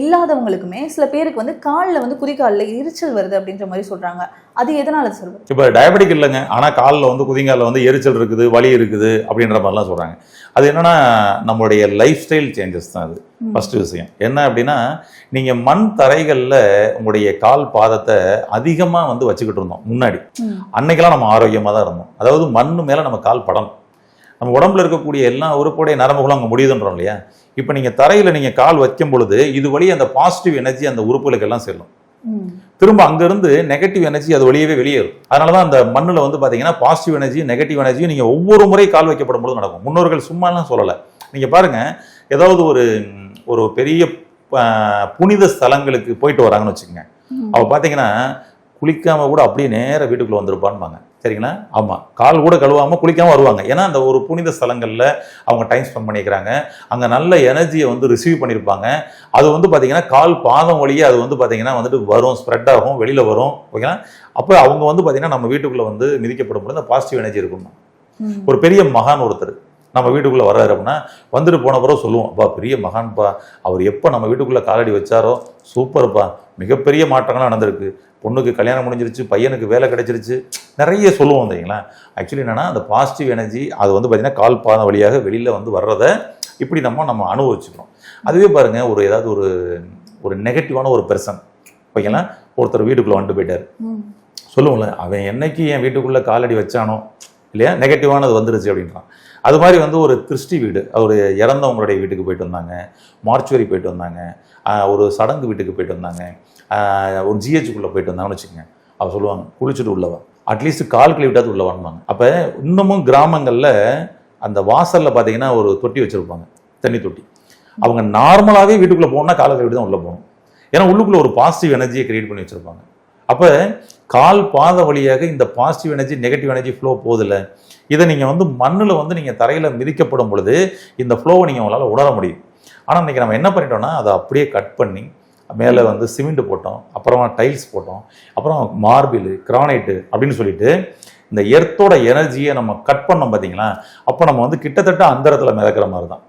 இல்லாதவங்களுக்குமே சில பேருக்கு வந்து காலில் வந்து குதிகாலில் எரிச்சல் வருது அப்படின்ற மாதிரி சொல்றாங்க. அது எதனால வருது? இப்போ டயபெட்டிக் இல்லைங்க. ஆனால் காலில் வந்து குதிங்காலில் வந்து எரிச்சல் இருக்குது வலி இருக்குது அப்படின்ற மாதிரிலாம் சொல்கிறாங்க அது என்னன்னா நம்மளுடைய லைஃப் ஸ்டைல் சேஞ்சஸ் தான் அது. ம். ஃபர்ஸ்ட் விஷயம். என்ன அப்படின்னா நீங்கள் மண் தரைகளில் உங்களுடைய கால் பாதத்தை அதிகமாக வந்து வச்சுக்கிட்டு இருந்தோம் முன்னாடி. அன்னைக்கெல்லாம் நம்ம ஆரோக்கியமாக தான் இருந்தோம். அதாவது மண் மேலே நம்ம கால் படணும். நம்ம உடம்புல இருக்கக்கூடிய எல்லா உறுப்புடைய நரம்புகளும் அங்கே முடியுதுன்றோம் இல்லையா? இப்போ நீங்கள் தரையில் நீங்கள் கால் வைக்கும் பொழுது இது வழி அந்த பாசிட்டிவ் எனர்ஜி அந்த உறுப்புகளுக்கு எல்லாம் செல்லும். திரும்ப அங்கிருந்து நெகட்டிவ் எனர்ஜி அது வெளியவே வெளியேறும். அதனால தான் அந்த மண்ணில் வந்து பார்த்தீங்கன்னா பாசிட்டிவ் எனர்ஜி நெகட்டிவ் எனர்ஜி நீங்கள் ஒவ்வொரு முறை கால் வைக்கப்படும் போது நடக்கும். முன்னோர்கள் சும்மாலாம் சொல்லலை. நீங்கள் பாருங்க ஏதாவது ஒரு ஒரு பெரிய புனித ஸ்தலங்களுக்கு போயிட்டு வராங்கன்னு வச்சுக்கோங்க. ம். அவ பார்த்தீங்கன்னா குளிக்காம கூட அப்படியே நேர வீட்டுக்குள்ள வந்திருப்பான்பாங்க. சரிங்களா? ஆமா. கால் கூட கழுவாம குளிக்காம வருவாங்க. ஏன்னா அந்த ஒரு புனித ஸ்தலங்கள்ல அவங்க டைம் ஸ்பெண்ட் பண்ணிக்கிறாங்க. அங்க நல்ல எனர்ஜியை வந்து ரிசீவ் பண்ணியிருப்பாங்க அது வந்து பாத்தீங்கன்னா கால் பாதம் வழியே அது வந்து பாத்தீங்கன்னா வந்துட்டு வரும் ஸ்ப்ரெட் ஆகும் வெளியில வரும். ஓகேங்களா? அப்போ அவங்க வந்து பாத்தீங்கன்னா நம்ம வீட்டுக்குள்ள வந்து மிதிக்கப்படும் பொழுது அந்த பாசிட்டிவ் எனர்ஜி இருக்கும். ஒரு பெரிய மகான் ஒருத்தர் நம்ம வீட்டுக்குள்ள வர்றாரு அப்படின்னா வந்துட்டு போன பிறகு சொல்லுவோம் அப்பா பெரிய மகான்ப்பா அவர் எப்போ நம்ம வீட்டுக்குள்ள காலடி வச்சாரோ? சூப்பர்ப்பா. மிகப்பெரிய மாற்றங்கள்லாம் நடந்திருக்கு. பொண்ணுக்கு கல்யாணம் முடிஞ்சிருச்சு பையனுக்கு வேலை கிடைச்சிருச்சு. நிறைய சொல்லுவோம் தெரியுங்களா? ஆக்சுவலி என்னன்னா அந்த பாசிட்டிவ் எனர்ஜி அது வந்து பார்த்தீங்கன்னா கால் பாதம் வழியாக வெளியில வந்து வர்றதை இப்படி நம்ம நம்ம அனுபவிச்சுக்கிறோம். அதுவே பாருங்க ஒரு ஏதாவது ஒரு ஒரு நெகட்டிவான ஒரு பெர்சன் ஓகேங்களா? ஒருத்தர் வீட்டுக்குள்ள வந்துட்டு போயிட்டாரு. சொல்லுவோம்ல அவன் என்னைக்கு என் வீட்டுக்குள்ள காலடி வச்சானோ இல்லையா? நெகட்டிவானது வந்துருச்சு அப்படின்றான் அது மாதிரி வந்து ஒரு திருஷ்டி வீடு. ஒரு இறந்தவங்களுடைய வீட்டுக்கு போயிட்டு வந்தாங்க. மார்ச்சுவரி போயிட்டு வந்தாங்க. ஒரு சடங்கு வீட்டுக்கு போயிட்டு வந்தாங்க. ஒரு ஜிஹெச்சுக்குள்ளே போயிட்டு வந்தாங்கன்னு வச்சுக்கோங்க. அவர் சொல்லுவாங்க குளிச்சுட்டு உள்ளவா அட்லீஸ்ட் கால் கழுவிட்டாவது உள்ள வாங்குவாங்க அப்போ இன்னமும் கிராமங்களில் அந்த வாசலில் பார்த்தீங்கன்னா ஒரு தொட்டி வச்சுருப்பாங்க. தண்ணி தொட்டி. அவங்க நார்மலாகவே வீட்டுக்குள்ளே போகணும்னா காலை கழுவி தான் உள்ளே போகணும். ஏன்னா உள்ளுக்குள்ளே ஒரு பாசிட்டிவ் எனர்ஜியை கிரியேட் பண்ணி வச்சுருப்பாங்க. அப்போ கால் பாத வழியாக இந்த positive energy negative energy flow போதில்ல இதை நீங்கள் வந்து மண்ணில் வந்து நீங்கள் தரையில் மிதிக்கப்படும் பொழுது இந்த ஃப்ளோவை நீங்கள் உங்களால் உணர முடியும். ஆனால் இன்னைக்கு நம்ம என்ன பண்ணிட்டோம்னா அதை அப்படியே கட் பண்ணி மேலே வந்து சிமெண்ட் போட்டோம் அப்புறமா டைல்ஸ் போட்டோம் அப்புறம் மார்பிள் கிரானைட்டு அப்படின்னு சொல்லிட்டு இந்த எர்த்தோட எனர்ஜியை நம்ம கட் பண்ணோம் பார்த்தீங்களா அப்போ நம்ம வந்து கிட்டத்தட்ட அந்தரத்தில் மிதக்கிற மாதிரி தான்